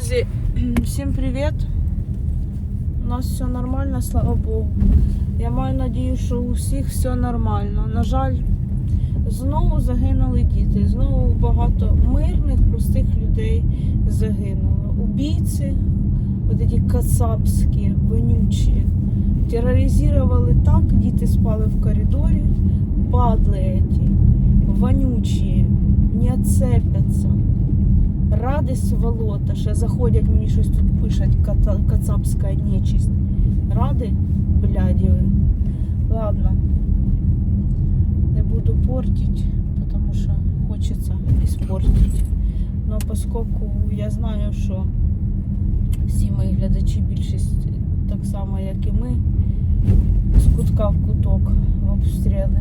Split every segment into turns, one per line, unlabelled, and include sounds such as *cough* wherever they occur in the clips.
Друзі, всім привіт. У нас все нормально, слава Богу. Я маю надію, що у всіх все нормально. На жаль, знову загинули діти. Знову багато мирних, простих людей загинуло. Убійці, от ці кацапські, вонючі, тероризували так, діти спали в коридорі, падли эти, вонючі, не отцепятся. Радость волота, ще заходять мені щось тут пишуть кацапська нечисть. Ради, бляді. Ладно. Не буду портить, потому що хочеться іспортити. Но поскольку я знаю, що всі мої глядачі, більшість так само, як і ми, з кутка в куток в обстріли.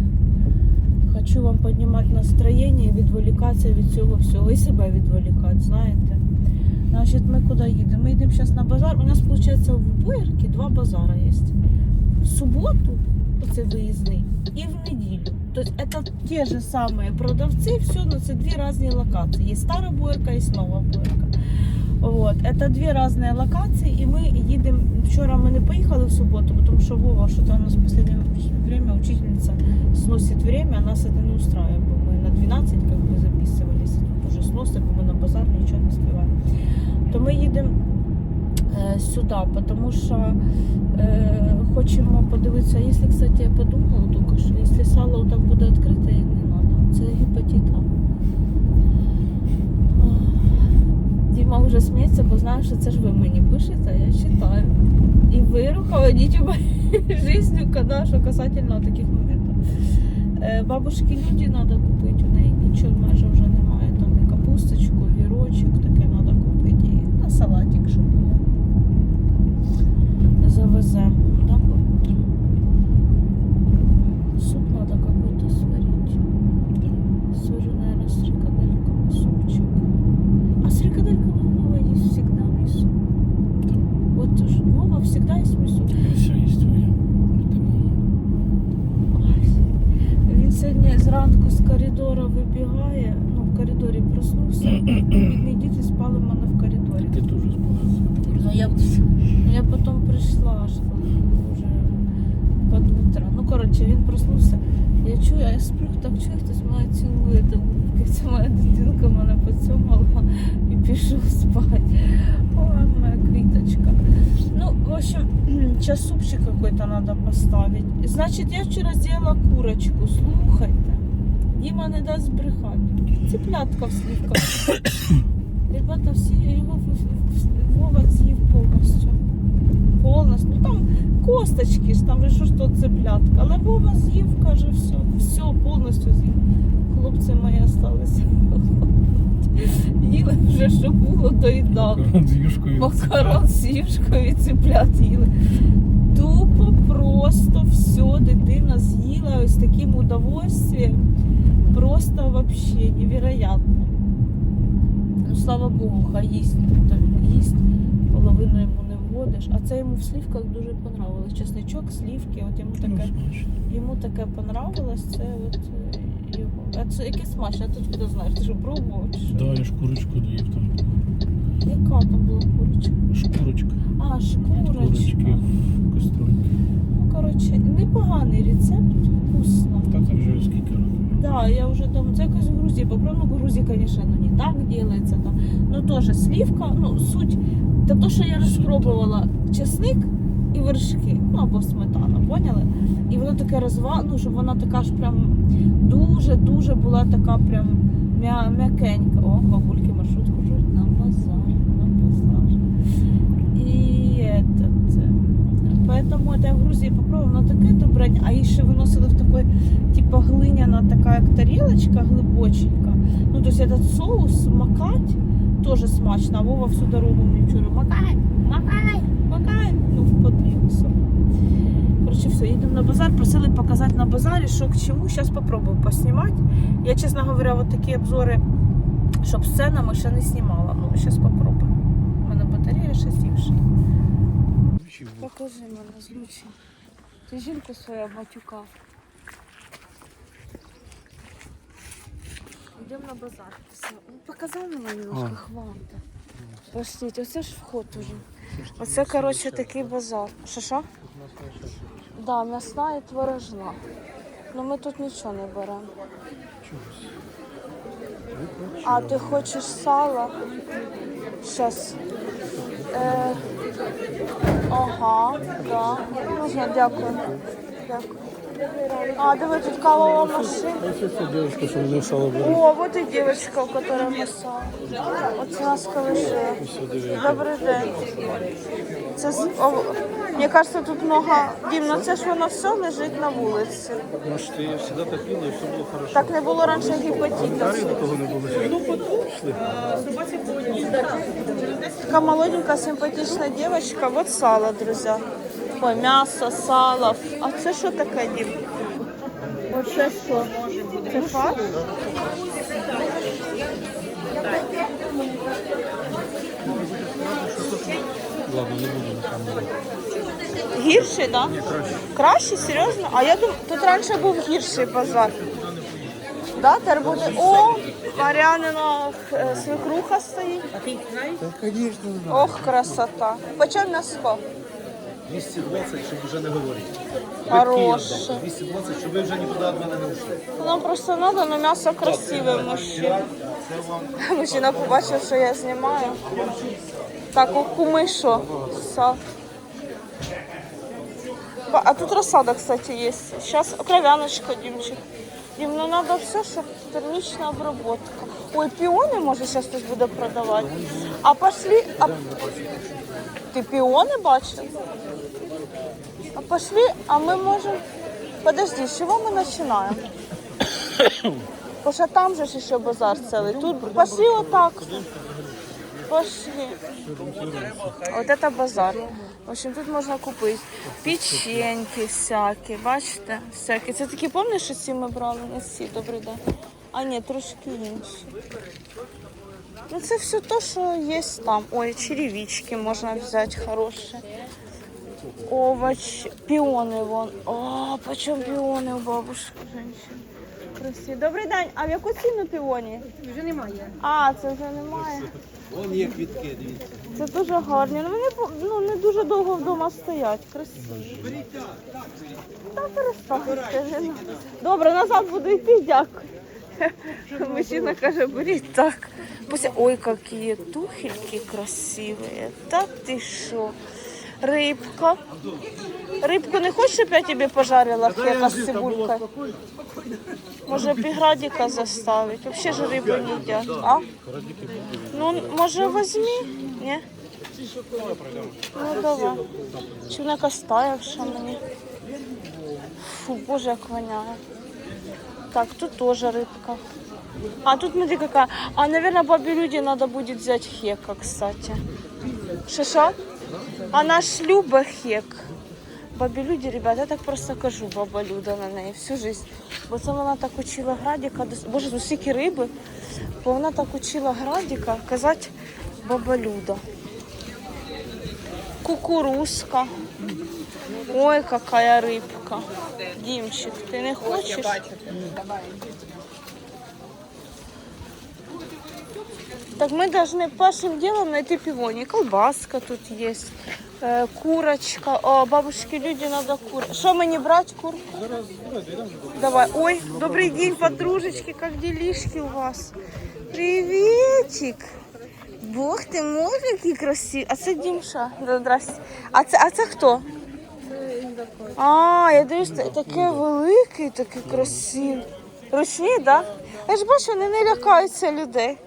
Хочу вам піднімати настроєння і відволікатися від цього всього. І себе відволікати, знаєте. Значить, ми куди їдемо? Ми йдемо зараз на базар. У нас, виходить, в Боярці два базара є. В суботу, оце виїзний, і в неділю. Тобто це ті ж самі продавці, все, но це дві різні локації. Є стара Боярка, є нова Боярка. Вот. Это дві різні локації, і ми їдемо. Вчора ми не поїхали в суботу, тому що Вова, що то у нас в последнее время учительниця сносит время, нас это не устраивает. бо Мы на 12 как бы записывались, тут уже сносит, бо ми на базар нічого не співаємо. То ми їдемо е, сюди, тому що е, хочемо подивитися, якщо, кстати, я подумала тільки що, якщо сало так буде відкрите, сміється, бо знаю, що це ж ви мені пишете, я читаю. І ви руководите моєю життю, коли, касательно таких моментів. Е, Бабушки люди треба купити, у неї нічого майже вже немає. Там і капусточку, вірочок, таке треба купити. І на салатик, щоб. Завеземо. Да? бо Суп треба какой-то сварити. Сварю, наверное, с фрикадельками супчик. А с фрикадельками Вова есть всегда мой суп. Вот уж Вова всегда есть мой суп.
Все є твоє. Ти мама.
Ой. Він сьогодні зранку з коридору вибігає, ну в коридорі проснувся. *clears throat* Бідні діти спали в мене в коридорі.
Ти теж спала.
Ну я, ну, я потім прийшла аж вже під утро. Ну коротше, він проснувся. Я чую, а я сплю, так чую, хтось мене цілує. Це моя дитинка мене поцьомала і пішов спати. Ой, моя квіточка. Ну, в общем, сейчас супчик какой-то надо поставить. Значит, я вчера сделала курочку, слухайте. Дима не дасть збрехати. Цыплятка в сливках. *coughs* Ребята, всі його в- в- в- Вова з'їв повністю. Повністю. Ну там косточки ж, там же що ж то цыплятка. Але Вова з'їв, каже, все, все повністю з'їв. Хлопці мої осталися. *laughs* Їли вже, що було, доїдали.
Макарон з юшкою.
Макарон з юшкою і цыплят їли. Тупо просто все дитина з'їла ось таким удовольствием. Просто вообще невероятно. Ну, слава Богу, хай їсть. То він їсть, половину йому не вводиш. А це йому в слівках дуже понравилось. Чесничок, слівки, от йому таке, йому таке понравилось. Це от е, його. А це яке смачне, а тут хто знаєш, ти що пробував? чи що?
Да, я шкурочку доїв там.
Яка там була курочка?
Шкурочка.
А,
Курочки
шкурочка.
в кастрюльці.
Ну, коротше, непоганий рецепт, вкусно.
Та це вже скільки.
Да, я уже там, це якось в Грузії попробую. Ну, в Грузії, конечно, ну, не так делается там. Ну, тоже сливка, ну, суть, та то, що я розпробувала чесник і вершки, ну, або сметана, поняли? І воно таке розва, ну, щоб вона така ж прям дуже-дуже була така прям м'я- м'якенька. О, бабульки маршрутку жуть на базар, на базар. І этот, е, поэтому это я в Грузії попробувала, воно таке добре, а її ще виносили в такой типа глиняна така як тарілочка глибоченька. Ну, тобто этот соус макать теж смачно. А Вова всю дорогу мені вчора макай, макай, макай. Ну, вподлився. Коротше, все, їдемо на базар. Просили показати на базарі, що к чому. Зараз попробую поснімати. Я, чесно говоря, от такі обзори, щоб з ценами ще не знімала. Ну, зараз попробую. У мене батарея ще сівша. Покажи мене, злючий. Ти жінку свою матюкав. Йдемо на базар. Все. Ну, показав мені немножко,
А.
хвата. Оце ж вход уже. Оце, коротше, такий базар. Що що? Да, м'ясна і творожна. Ну ми тут нічого не беремо. А ти хочеш сало? Щас. Е, ага, да. Можна, дякую. Дякую. А, диви, тут кавова машина.
Ось ця дівчинка, що мене.
О, вот и девочка, у которой мы сам. От нас колишує. Добрий день. Це, з- о, мені кажется, тут много... Дім, ну це ж воно все лежить на вулиці.
Може, ти завжди так пила, і все було хорошо.
Так не було раніше гепатиту.
Того не було. Ну, пішли.
Така молоденька, симпатична девочка. Вот сало, друзі. Ой, м'ясо, сало. А це що таке, Дім? Оце що? Це фарш?
Ладно, не буду на камеру.
Гірший, так? Да? Краще, серйозно? А я думаю, тут раніше був гірший базар. Да, тепер буде. О, Мар'янина е, свекруха стоїть.
Так, звісно,
Ох, красота. Почем м'ясо?
220, щоб вже не говорити.
Хороше.
220, щоб ви вже нікуди від мене не ушли.
Нам просто треба, але м'ясо красиве мужчина. *laughs* Мужчина побачив, що я знімаю. Так, у куми що? Са. А тут розсада, кстати, є. Сейчас кров'яночка, Дімчик. Дім, ну треба все, щоб термічна обработка. Ой, піони, може, зараз хтось буде продавати. А пошли. А... Ти піони бачив? А пошли, а ми можемо. Подожди, з чого ми починаємо? *coughs* Бо що там же ж еще базар цілий. Тут пошли вот так. Пошли. Вот это базар. В общем, тут можна купити печеньки всякі, бачите? Всякі. Це такі, пам'ятаєш, що ці ми брали? Не ці, добрий день. А ні, трошки інші. Ну це все то, що є там. Ой, черевички можна взяти хороші. Овощи, піони вон. О, почем піони у бабушки, женщини. Красиві. Добрий день, а в яку ціну піоні? Вже немає. А, це вже немає.
Вон є квітки, дивіться.
Це дуже гарні. Ну вони ну, не дуже довго вдома стоять. Красиві. Та перестаньте. Добре, назад буду йти, дякую. Мужчина каже, беріть так. Ой, які туфельки красиві. Та ти що? Рибка. Рибку не хочеш, щоб я тобі пожарила хека з цибулькою? Може, піградіка заставить? Взагалі ж рибу не їдять. А? Ну, може, возьми? Ні? Ну, давай. Чи вона якась таявша мені? Фу, боже, як воняє. Так, тут тоже рыбка. А тут смотри какая. А, наверное, бабе Люде надо будет взять хека, кстати. Шиша? Она ж любит хек. Бабі Люді, ребят, я так просто кажу, баба Люда на неї всю жизнь. Бо це вона так учила Градіка, дос- боже, ну стільки риби, бо вона так учила Градіка казати баба Люда. Кукурузка. Ой, какая рыбка. Димчик, ты не хочешь? Так мы должны первым делом найти пивони. Колбаска тут есть, э, курочка. О, бабушке люди надо кур. Что мне брать курку? Давай. Ой, добрый день, подружечки, как делишки у вас? Приветик. Бог ти мой, який красивий. А це Дімша. Здрасте. А це, а це хто? А, я дивлюсь, та- таке велике, таке красиве. Ручні, так? Да? Я ж бачу, вони не лякаються людей.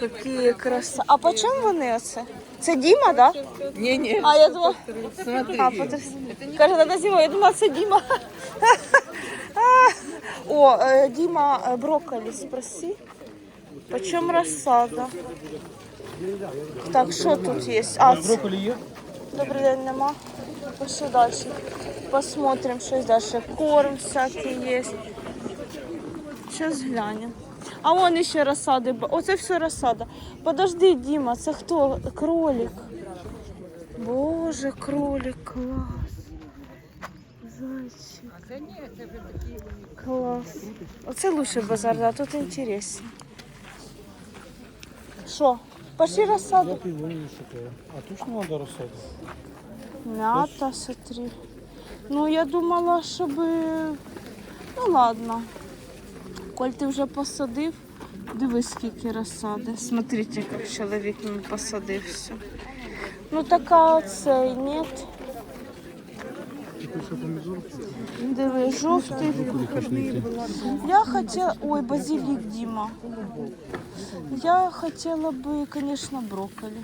Які краса. А по чому вони оце? Це Діма, так? Да?
Не, не,
А я думала.
смотри.
А. Каже, надо Діма, я думала, це Діма. *laughs* О, е, Діма, е, брокколі спроси. Почем розсада? Так, що тут є? А, це-
Брокколі є?
Добрий день, нема. Пошли далі. Посмотрим, що далі. Корм всякий є. Зараз глянем. А вон ще розсади. Оце все розсада. Подожди, Діма, це хто? Кролик. Боже, кролик, клас. Зайчик. Клас. Оце лучший базар, да, тут інтересно. Що? Пошли рассаду.
півоні не шукаю. А точно треба розсаду?
Мята, смотри. Ну, я думала, щоб. Ну ладно. Коль ти вже посадив, дивись, скільки розсади. Смотрите, як чоловік мені посадив. Ну така ні.
Тільки що помідор?
Диви, жовтий. Я хотела... Ой, базилик, Дима. Я хотіла би, звісно, брокколі.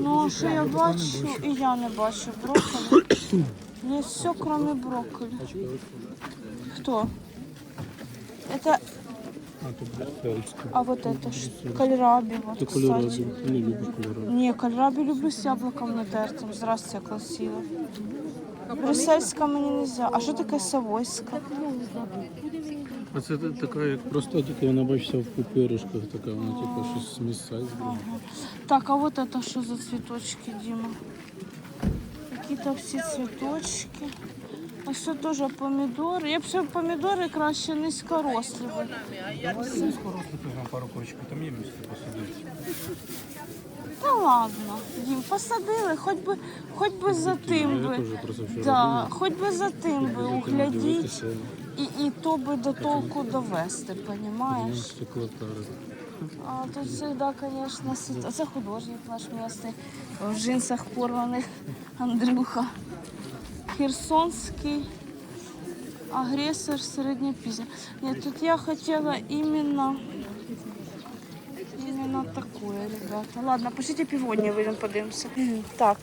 Ну, а що я бачу, і я не бачу брокколі. Є все, кроме брокколі. Кто? Это,
А, то брюссельська.
а вот это что? Кальраби, вот,
Ти
кстати.
кольорові. Не любиш кольорові.
Не, кальраби люблю с яблоком натертым. Здрасте, я красиво. Брюссельська мені не можна. А що таке савойська?
А це та- така, як просто тільки вона бачиться в пупиришках, така, вона типу щось з місця збрала.
Так, а вот это что за цветочки, Дима? Какие-то все цветочки. А все тоже помидоры. Я б ще помідори краще низькорослі. би.
Скоро грам пару корочків, там є місце посадити.
Та ладно, Дім, посадили, хоч би, хоч би за тим би.
теж просто вчора
Да, хоч би за тим би углядіть і, і то би до толку довести, понімаєш? А тут конечно, сит- Це художник наш місний. В джинсах порваних Андрюха. Херсонський агресор середньопізній. Ні, тут я хотіла іменно, іменно такое, ребята. Ладно, пошлите піводні, вийдемо подивимося. Так.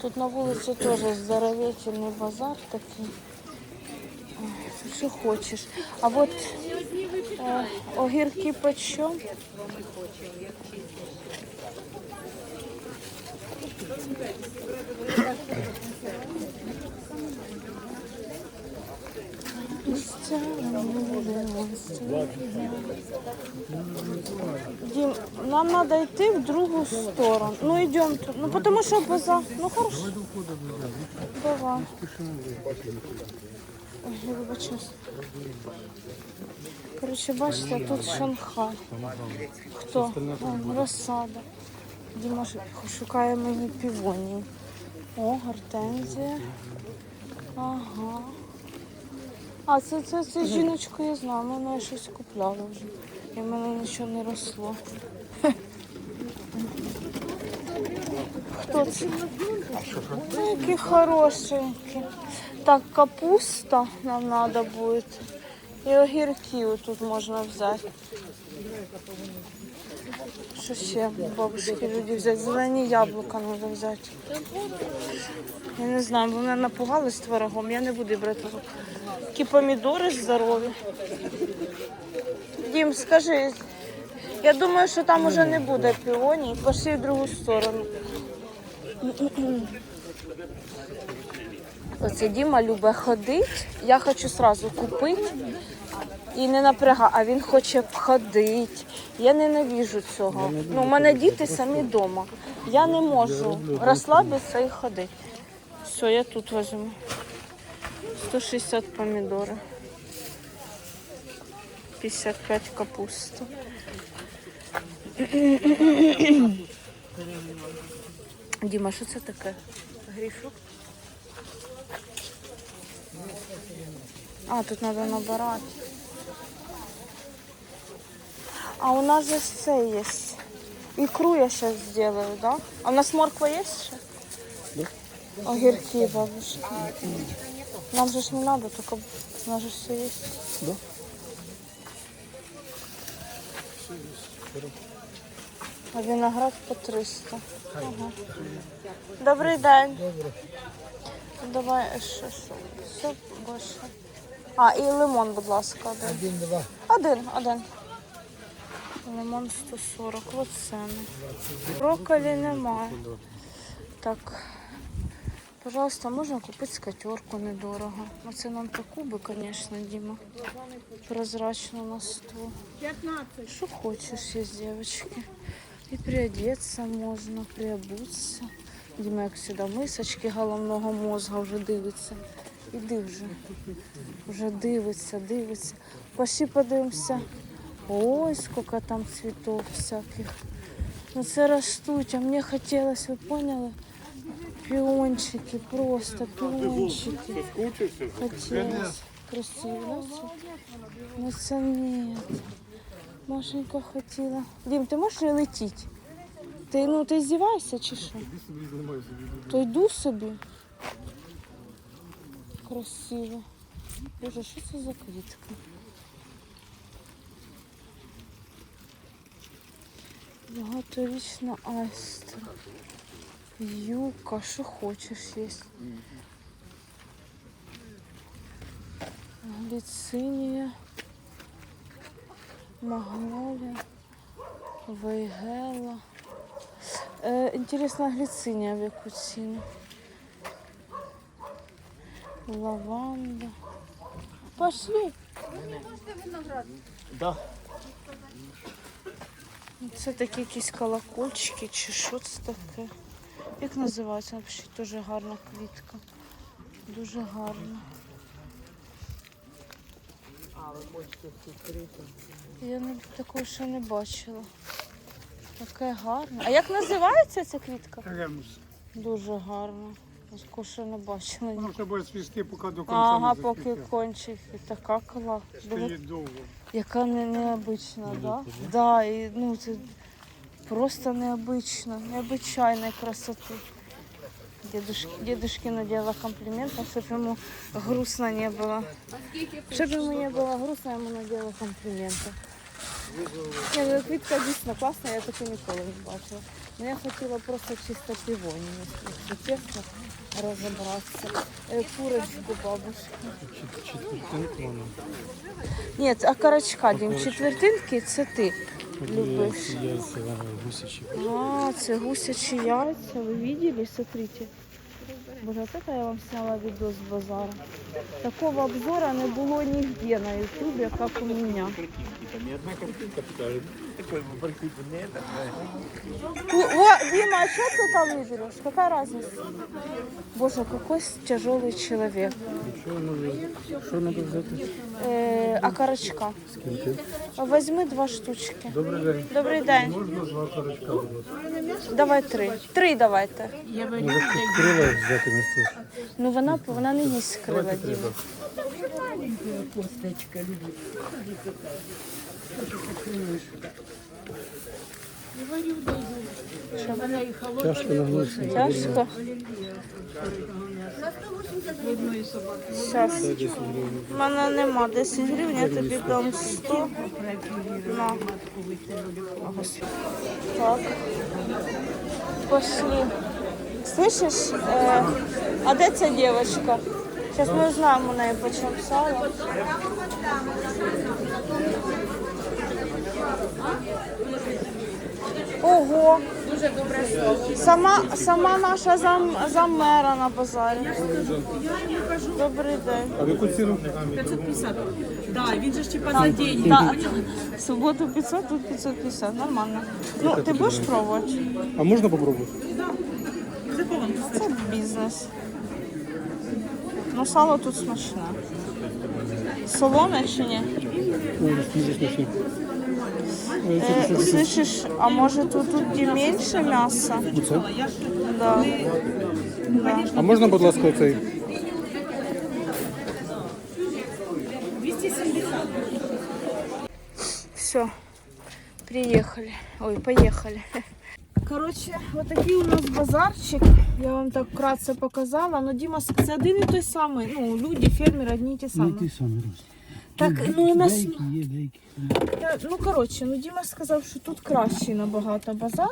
Тут на вулиці теж здоровительний базар такий. Ой, Що хочеш. А от Е, огірки почем? Дим, нам надо йти в другу сторону. Ну тут. Ну потому що базар. Ну хорошо. Давай. Коротше, бачите, тут Шанхай. Хто? О, розсада. Діма шукає мені півонів. О, гортензія. Ага. А, це, це, це жіночку я знаю, вона щось купляла вже. І в мене нічого не росло. Хто це? Ну, Які хорошенькі. Так, капуста нам треба буде. І огірки тут можна взяти. Що ще бабушки люди взяти? Зелені яблука треба взяти. Я не знаю, бо мене напугали з творогом, я не буду брати. Такі помідори здорові. Дім, скажи, я думаю, що там уже не буде піоній. Пошли в другу сторону. Оце Діма любить ходити. Я хочу сразу купити і не напрягати, а він хоче ходити. Я ненавіжу цього. Ну, у мене діти самі вдома. Я не можу розслабитися і ходити. Все, я тут візьму. 160 помідори. 55 капуста. *clears throat* Діма, що це таке? Грейпфрут? А, тут треба набирати. А у нас же все є. Икру я сейчас сделаю, да? А у нас морква есть еще?
Да.
Огірки, бабушка. Нам же ж не надо, только у нас же все есть.
Да.
А виноград по 300. Ага. Добрий день. Давай ще що? Все більше. А, і лимон, будь ласка, один.
Один, два.
Один, один. Лимон 140, от. Брокколі немає. Так. Пожалуйста, можна купити скатерку недорого. Ну, це нам таку би, звісно, Діма. Прозрачну на стол. 15. Що хочеш є, дівчатки. І приодеться можна, приобуться. Діма, як сюди, мисочки головного мозга вже дивиться. Іди вже. Вже дивиться, дивиться. Пошли подивимося. Ой, сколько там цветов всяких. Ну це ростуть, а мені хотілося, ви поняли? Піончики, просто піончики. Хотілося. Красиво? Ну це ні. Машенька хотіла. Дім, ти можеш летіти? Ти, ну, ти здіваєшся чи що? То йду собі. Красиво. Боже, що це за квітка? Багаторічна айстра. Юка, що хочеш є. Гліцинія. Магнолія. Вейгела. Е, інтересна гліцинія в яку ціну. Лаванда. Пошли.
Да.
Це такі якісь колокольчики чи що це таке? Як називається взагалі? Дуже гарна квітка. Дуже гарна. Я такого ще не бачила. Таке гарне. А як називається ця квітка? Дуже гарно. Я Такого ще не бачила.
Воно ще буде свісти, поки до кінця
Ага,
не
поки
заквітне.
кончик. І така кла. Диви,
Стоїть довго.
Яка не, необычна, да? Да, і ну це просто необычно, необычайной красоты. Дедушке, дедушке надела комплимент, чтобы ему грустно не было. Чтобы ему не было грустно, я ему надела комплименти. Ні, ну квітка дійсно класна, я таку ніколи не бачила. Ну, я хотіла просто чисто півоні, якщо чесно, розібратися. Е, Курочку бабушки.
Четвертинка вона.
Ні, а карачка, Дім, четвертинки це ти любиш.
Яйця гусячі.
А, це гусячі яйця, ви видели? Смотрите. Боже, вот я вам сняла видос с базара. Такого обзора не було нигде на ютубе, как у меня. О, о, Дима, а что ты там не берешь? Какая разница? Боже, какой тяжелый человек.
Що може? Що треба взяти?
Э, а карачка?
Скільки?
Возьми два штучки.
Добрий день.
Добрий день.
Можна два корочка, будь ласка?
Давай три. Три давайте.
Може крила взяти місце?
Ну вона, вона не їсть крила, Діма.
Тяжко нагнутися.
Тяжко. Зараз.
Це 10 гривень.
У мене нема 10 гривень, я тобі дам 100. На. Так. Пошли. Слышиш, е, а де ця дівчинка? Зараз ми узнаємо у неї по чому сало. Ого! Дуже Сама, сама наша зам, заммера на базарі. Добрий день.
А в яку ціну?
Да, він же ж типа за день.
Да. В суботу 500, тут 550. Нормально. Ну, ти будеш пробувати?
А можна попробувати?
Це бізнес. Ну, сало тут смачне. Солоне чи ні?
Ой, дуже смачно.
Е,
що таке?
слышиш, а може тут, тут і менше м'яса? Да. Да.
А можна, будь ласка, оцей?
Все, приехали. Ой, поехали. Короче, вот такий у нас базарчик. Я вам так вкратце показала. Но Дима, це один і той самий. Ну, люди, фермери, одні і ті самі.
самі
Так, ну у нас.
є, деякі.
Та, Ну, коротше, ну Діма сказав, що тут кращий набагато базар.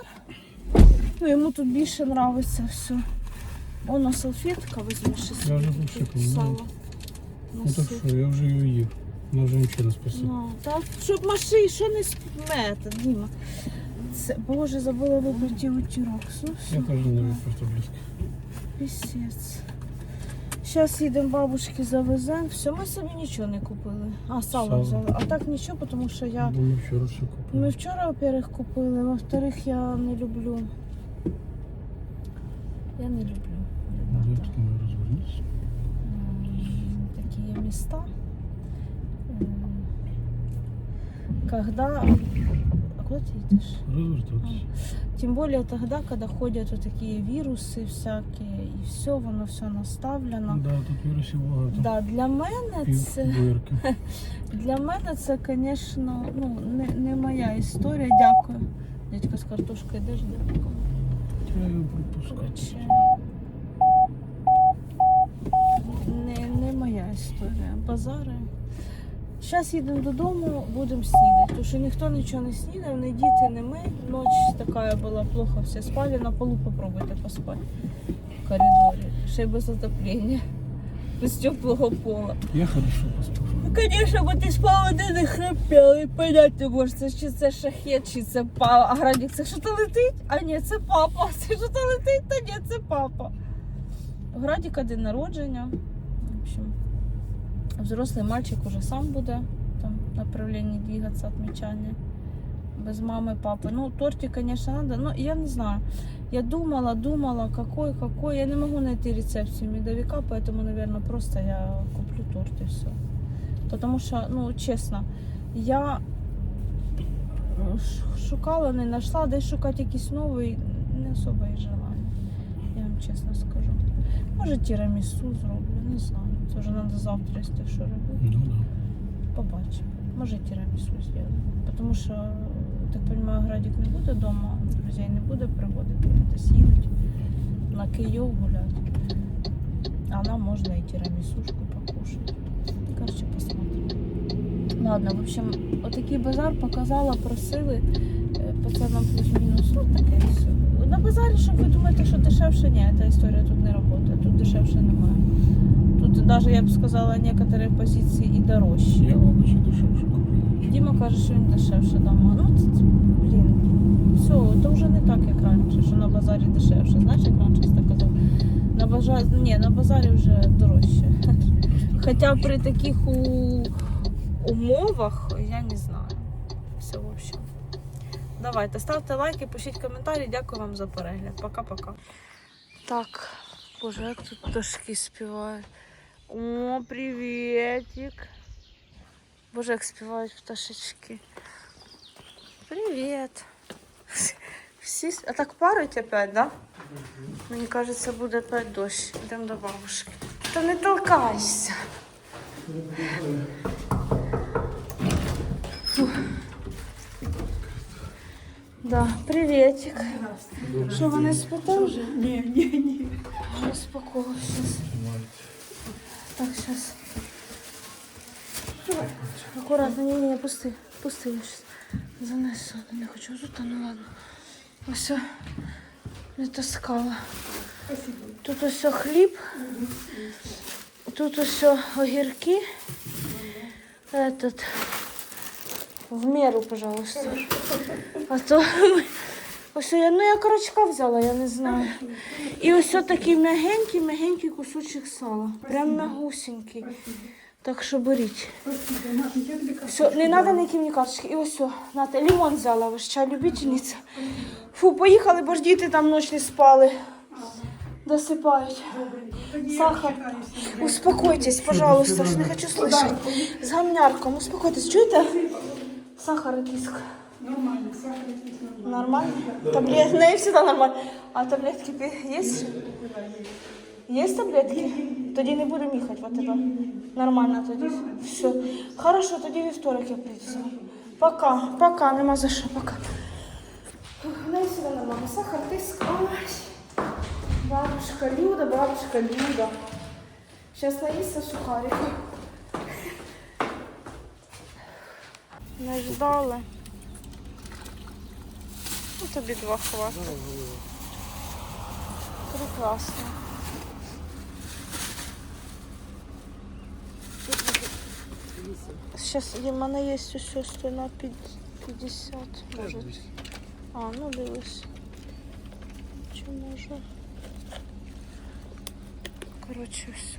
Ну, йому тут більше подобається все. Оно салфетка візьмеш і
Я вже
тут сало.
Ну так що, я вже його їв. Вже нічого не.
Ну, так, щоб машини, що не спмете, Діма. Це, боже, забула вибрати утюрок. Ну, все,
Я теж не люблю просто близько.
пісець. Зараз їдемо бабушки завеземо. Все, ми собі нічого не купили. А, сало
Сало.
взяли. А так нічого, тому що я.
Ми вчора все
Ми вчора, во-первых, купили, во-вторых, я не люблю. Я не люблю.
Я тут не розвернусь.
М, Такие места. М, Когда куда ты идешь?
Розвертатися.
Тем более тогда, когда ходят вот такие вирусы всякие, и все, воно все наставлено.
Да, тут вірусів багато.
Да, для мене це
дверки.
для мене це, звісно, ну, не, не моя історія. Дякую. Дядька з картошкою де ж дядько?
Треба пропускати.
Коротше, Не, не моя історія. Базари. Зараз їдемо додому, будемо снідати. Тому що ніхто нічого не снідав, не діти, не ми. Ніч така була плохо, всі спали. На полу попробуйте поспати в коридорі. Ще й без отоплення, без теплого пола.
Я хорошо поспав.
Ну, звісно, бо ти спав один і хрипів, і понять не можеш, це, чи це шахет, чи це папа. А Градік, це що то летить? А ні, це папа. Це що то летить? Та ні, це папа. Градіка день народження. В общем, взрослий мальчик уже сам буде там направлення двигатися, відмічання. Без мами, папи. Ну, тортик, конечно, надо. Ну, я не знаю. Я думала, думала, какой, какой. Я не могу найти рецепцию медовика, поэтому, наверное, просто я куплю торт и все. Потому що, ну, чесно, я шукала, не знайшла, десь шукати якийсь новий, не особо і желання. Я вам чесно скажу. Може, тірамісу зроблю, не знаю. Це вже треба завтра, якщо що робити.
Ну да.
Побачимо. Може тірамісу зроблю. Тому що, так розумію, Градік не буде вдома, друзей не буде приводити, десь їдуть на Київ гуляти. А нам можна і тірамісушку покушати. Короче, посмотрим. Ладно, в общем, отакий базар показала, просили е, пацанам плюс-мінус. Ну, таке все. На базарі, щоб ви думаєте, що дешевше, ні, ця історія тут не працює, тут дешевше немає. Тут навіть, я б сказала, некоторі позиції і дорожчі.
Я, мабуть, дешевше куплю.
Діма каже, що він дешевше дома. Ну, це, це, блін, все, то вже не так, як раніше, що на базарі дешевше. Знаєш, як раніше так казав? На базарі, ні, на базарі вже дорожче. Хоча при таких у... умовах я не знаю. Все, в общем. Давайте, ставте лайки, пишіть коментарі. Дякую вам за перегляд. Пока-пока. Так, боже, як тут пташки співають. О, приветик. Боже, як співають пташечки. Привіт. Всі... с- А так парить опять, да? Мені кажеться, буде опять дощ. Йдемо до бабушки. Та не толкайся. Фух. Да, приветик. Що, вони спите вже?
Ні, ні, ні.
Успокоилась. Так, сейчас. Аккуратно, не, не, пусти, пусти, я сейчас занесу. Не хочу тут, ну ладно. Все, не таскала. Тут ось хліб, тут ось огірки. Этот, в меру, пожалуйста. А то ось я, ну я карачка взяла, я не знаю. І ось такий м'ягенький, м'ягенький кусочок сала. Прям м'ягусенький. Так що беріть. Все, не треба ніякі мені карточки. І ось все, нате, лимон взяла, ви чай любительниця. Фу, поїхали, бо ж діти там ніч не спали. Досипають. Сахар. Успокойтесь, пожалуйста, ж не хочу слышать. З гамнярком, успокойтесь, чуєте? Сахар і тиск.
Нормально, сахар якийсь нормально.
Нормально? Таблетки? Ну, всегда нормально. А таблетки пи- есть? Есть таблетки? Тоді не будемо їхати в тебе. Нормально тоді. Все. Хорошо, тоді вівторок я прийду. Пока, пока, нема за що, пока. Ну і сюди нормально. Сахар, тиск. Ай. Бабушка Люда, бабушка Люда. Сейчас наїсться сухарика. Не ждали. Ну, тобі два хватить. Прекрасно. Сейчас у мене є усе що на під- 50. Може. А, ну дивись. Чи може? Коротше, все.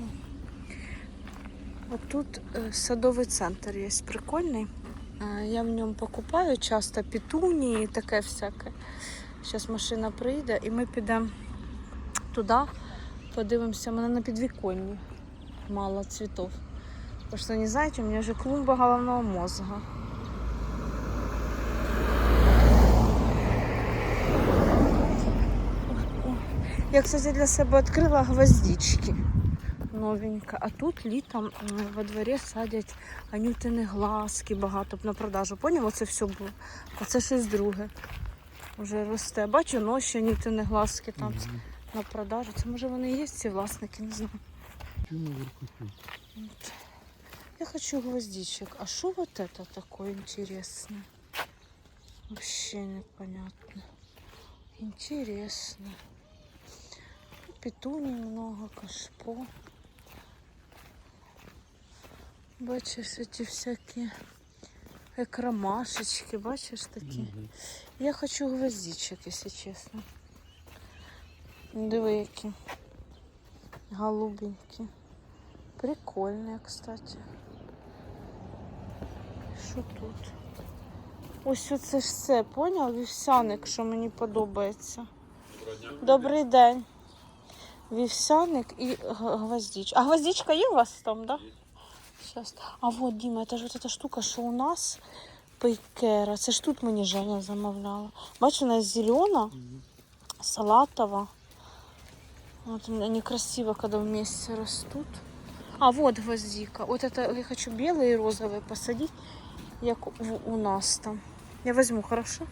От тут е, садовий центр є прикольний. Е, я в ньому покупаю часто петунії і таке всяке. Зараз машина прийде і ми підемо туди, подивимося, У мене на підвіконні мало цвітов. Потому что, не знаєте, у мене вже клумба головного мозга. Я, кстати, для себе відкрила гвоздички. Новенька. А тут літом во дворі садять анютини глазки багато на продажу. Поняв? Оце все було. А це щось друге. Вже росте. Бачу, ноші анютини глазки там на продажу. Це може вони і є ці власники, не знаю.
Чому наверху.
Я хочу гвоздичек. А что вот это такое интересное? Вообще непонятно. Интересно. Петуний много, кашпо. Бачиш, эти всякие экромашечки, бачиш такі?
Мгм.
Я хочу гвоздичек, если честно. Диви, які голубенькі. Прикольные, кстати. Що тут? Ось оце ж все, поняв? Вівсяник, що мені подобається. Добрий день. Вівсяник і г- гвоздичка. А гвоздичка є у вас там, да? Сейчас. А вот, Дима, это же вот эта штука, що у нас пейкера. Це ж тут мені Женя замовляла. Бачиш, вона зелена, салатова. Вот они красиво, когда вместе растут. А вот гвоздика. Вот это я хочу белые и розовые посадить, як у, у нас там. Я возьму, хорошо?